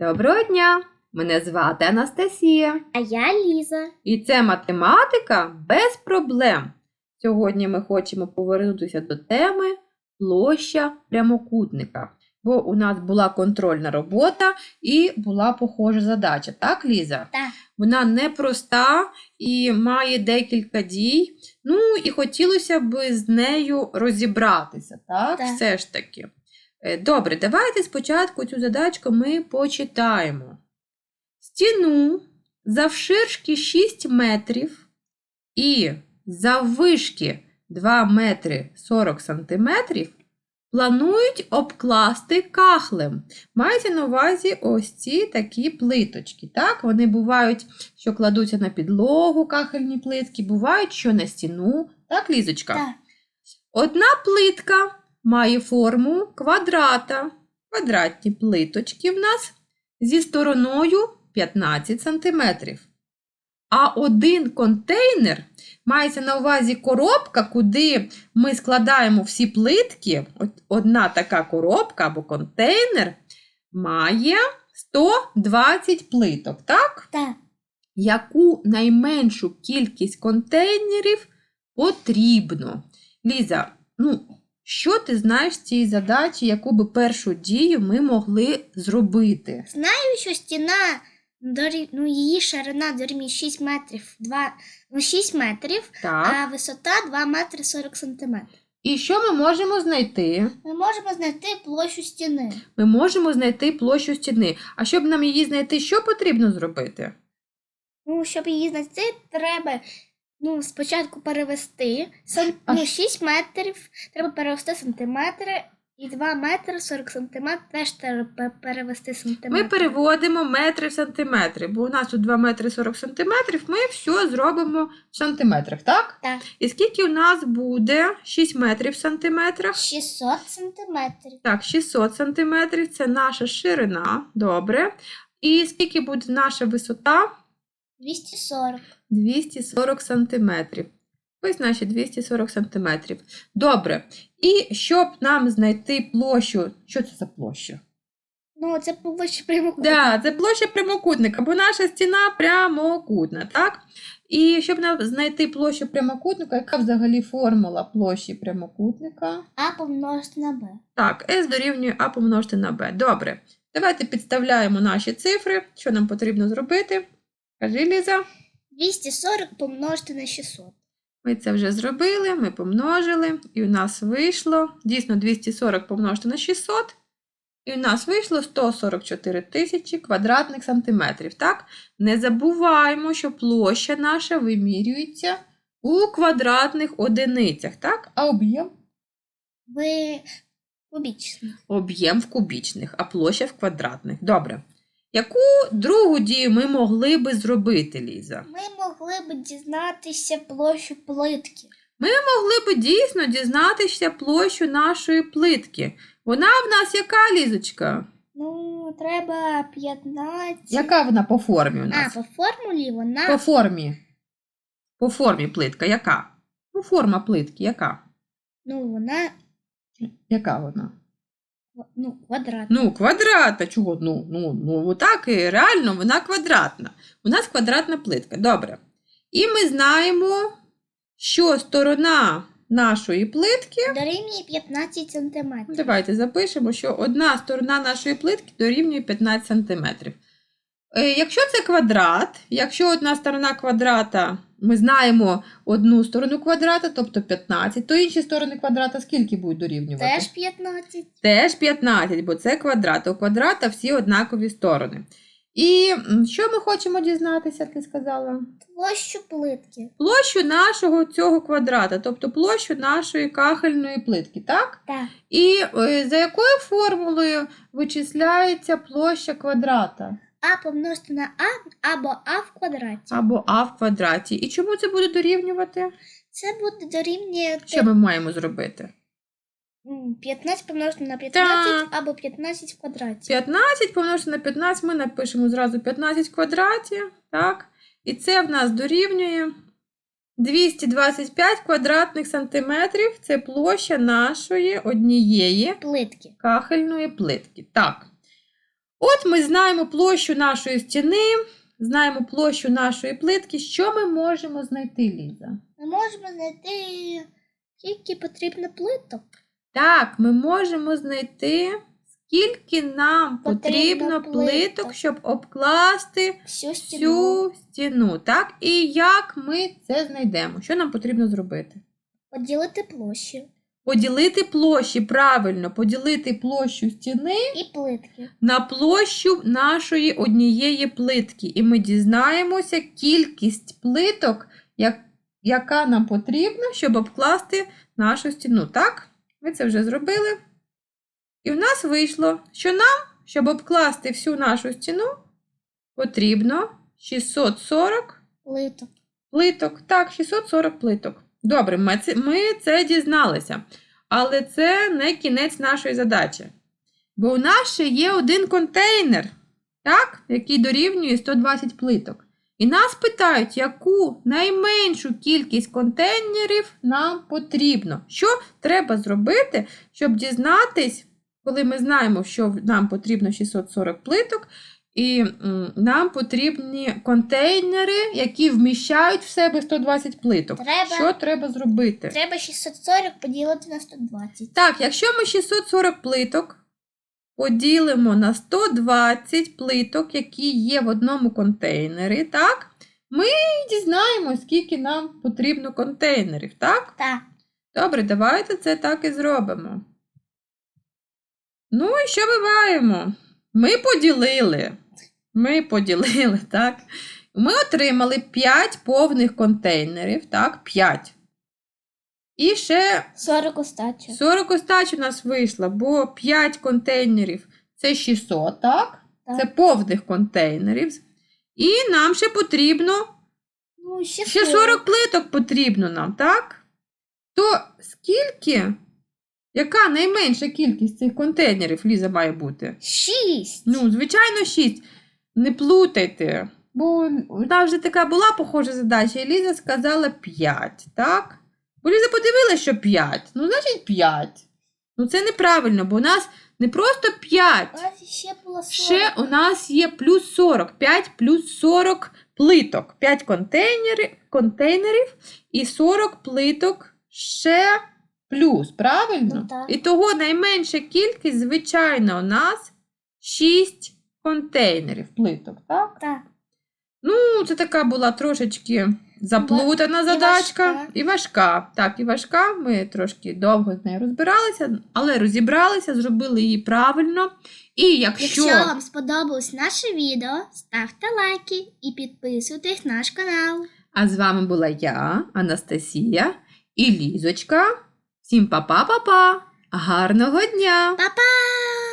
Доброго дня! Мене звати Анастасія. А я Ліза. І це математика без проблем. Сьогодні ми хочемо повернутися до теми площа прямокутника. Бо у нас була контрольна робота і була похожа задача. Так, Ліза? Так. Вона непроста і має декілька дій. Ну і хотілося б з нею розібратися, так? Так. Все ж таки. Е, Добре, давайте спочатку цю задачку ми почитаємо. Стіну завширшки 6 метрів і заввишки 2 метри 40 сантиметрів планують обкласти кахлем. Мається на увазі ось ці такі плиточки. Так? Вони бувають, що кладуться на підлогу кахельні плитки, бувають, що на стіну. Так, Лізочка? Так. Одна плитка має форму квадрата. Квадратні плиточки в нас зі стороною 15 см. А один контейнер мається на увазі коробка, куди ми складаємо всі плитки. Одна така коробка або контейнер має 120 плиток, так? Так. Яку найменшу кількість контейнерів потрібно? Ліза, ну, що ти знаєш з цієї задачі, яку би першу дію ми могли зробити? Знаю, що стіна, ну, її ширина дорівнює 6 метрів, 2... ну, 6 метрів, Так. а висота 2 метри 40 сантиметрів. І що ми можемо знайти? Ми можемо знайти площу стіни. Ми можемо знайти площу стіни. А щоб нам її знайти, що потрібно зробити? Ну, щоб її знайти, треба ну, спочатку перевести сан... А ну, 6 метрів, треба перевести сантиметри, і 2 метри 40 сантиметрів теж треба перевести сантиметри. Ми переводимо метри в сантиметри, бо у нас тут 2 метри 40 сантиметрів, ми все зробимо в сантиметрах, так? Так, І скільки у нас буде 6 метрів в сантиметрах? 600 сантиметрів. Так, 600 сантиметрів це наша ширина. Добре. І скільки буде наша висота? 240. 240 сантиметрів. Ось наші 240 сантиметрів. Добре. І щоб нам знайти площу, що це за площа? Ну, це площа прямокутника. Да, це площа прямокутника, бо наша стіна прямокутна, так? І щоб нам знайти площу прямокутника, яка взагалі формула площі прямокутника? А помножити на Б. Так, S дорівнює А помножити на B. Добре. Давайте підставляємо наші цифри. Що нам потрібно зробити? Кажи, Ліза. 240 помножити на 600. Ми це вже зробили, ми помножили, і у нас вийшло дійсно 240 помножити на 600, і у нас вийшло 144 тисячі квадратних сантиметрів. Так? Не забуваємо, що площа наша вимірюється у квадратних одиницях, так? А об'єм? В кубічних. Об'єм в кубічних, а площа в квадратних. Добре. Яку другу дію ми могли би зробити, Ліза? Ми могли б дізнатися площу плитки. Ми могли б дійсно дізнатися площу нашої плитки. Вона в нас яка, Лізочка? Ну, треба 15. Яка вона по формі у А, нас? по формулі вона По формі. По формі плитка яка? Ну, форма плитки яка? ну, вона Яка вона? Ну, квадрат. Ну, квадратна. Чого? Ну, ну, ну, отак і реально вона квадратна. У нас квадратна плитка. Добре. І ми знаємо, що сторона нашої плитки Дорівнює 15 сантиметрів. Давайте запишемо, що одна сторона нашої плитки дорівнює 15 см. Якщо це квадрат, якщо одна сторона квадрата, ми знаємо одну сторону квадрата, тобто 15, то інші сторони квадрата скільки будуть дорівнювати? Теж 15. Теж 15, бо це квадрат. У квадрата всі однакові сторони. І що ми хочемо дізнатися, ти сказала? Площу плитки. Площу нашого цього квадрата, тобто площу нашої кахельної плитки, так? Так. І е, за якою формулою вичисляється площа квадрата? А помножити на А або А в квадраті. Або а в квадраті. І чому це буде дорівнювати? Це буде дорівнювати Що ми маємо зробити? 15 помножити на 15 Так. або 15 в квадраті. 15 помножити на 15, ми напишемо зразу 15 в квадраті. Так? І це в нас дорівнює 225 квадратних сантиметрів. Це площа нашої однієї Плитки. кахельної плитки. Так. От ми знаємо площу нашої стіни, знаємо площу нашої плитки. Що ми можемо знайти, Ліза? Ми можемо знайти, скільки потрібно плиток. Так, ми можемо знайти, скільки нам Потрібно потрібно плиток, плиток. щоб обкласти Всю стіну. всю стіну. Так? І як ми це знайдемо? Що нам потрібно зробити? Поділити площу Поділити площі, правильно, поділити площу стіни і плитки. на площу нашої однієї плитки. І ми дізнаємося кількість плиток, як, яка нам потрібна, щоб обкласти нашу стіну. Так? Ми це вже зробили. І в нас вийшло, що нам, щоб обкласти всю нашу стіну, потрібно 640 Плиток. плиток. Так, 640 плиток. Добре, ми це, ми це дізналися. Але це не кінець нашої задачі. Бо у нас ще є один контейнер, так, який дорівнює 120 плиток. І нас питають, яку найменшу кількість контейнерів нам потрібно. Що треба зробити, щоб дізнатись, коли ми знаємо, що нам потрібно 640 плиток, і нам потрібні контейнери, які вміщають в себе 120 плиток. Треба. Що треба зробити? Треба 640 поділити на 120. Так, якщо ми 640 плиток поділимо на 120 плиток, які є в одному контейнері, так, ми дізнаємося, скільки нам потрібно контейнерів, так? Так. Добре, давайте це так і зробимо. Ну і що ми маємо? Ми поділили. Ми поділили, так? Ми отримали 5 повних контейнерів, так? 5. І ще 40 остачі. 40 остач у нас вийшло, бо 5 контейнерів це 600, так? Так. Це повних контейнерів. І нам ще потрібно Ну, ще Ще 40 плиток потрібно нам, так? То скільки? Яка найменша кількість цих контейнерів, Ліза, має бути? 6. Ну, звичайно, 6. Не плутайте. Бо нас вже така була похожа задача, і Ліза сказала 5, так? Бо Ліза подивилася, що 5. Ну, значить 5. Ну, це неправильно, бо у нас не просто 5. У нас ще було 40. Ще у нас є плюс 40, 5 плюс 40 плиток. 5 контейнерів, контейнерів і 40 плиток ще плюс, правильно? Ну, так. І того найменша кількість, звичайно, у нас 6 контейнерів плиток, так? Так. Ну, це така була трошечки заплутана і задачка важка. і важка. Так, і важка. Ми трошки довго з нею розбиралися, але розібралися, зробили її правильно. І якщо, Якщо вам сподобалось наше відео, ставте лайки і підписуйтесь на наш канал. А з вами була я, Анастасія і Лізочка. Всім па-па-па-па! Гарного дня! Па-па!